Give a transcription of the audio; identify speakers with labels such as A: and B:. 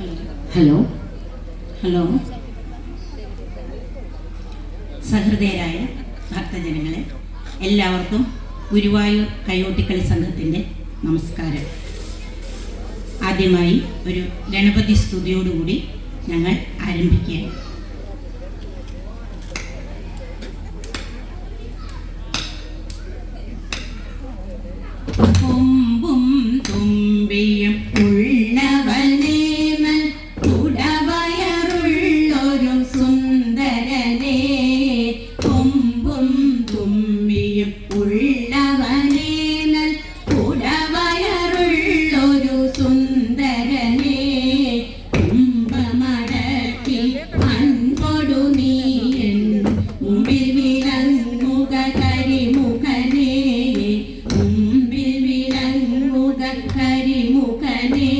A: Hello?
B: Hello? സഹൃദയരായ ഭക്തജനങ്ങളെ എല്ലാവർക്കും ഗുരുവായൂർ കയ്യോട്ടിക്കളി സംഘത്തിന്റെ നമസ്കാരം. ആദ്യമായി ഒരു ഗണപതി സ്തുതിയോടുകൂടി ഞങ്ങൾ ആരംഭിക്കുകയാണ്. കരിമുഖനേ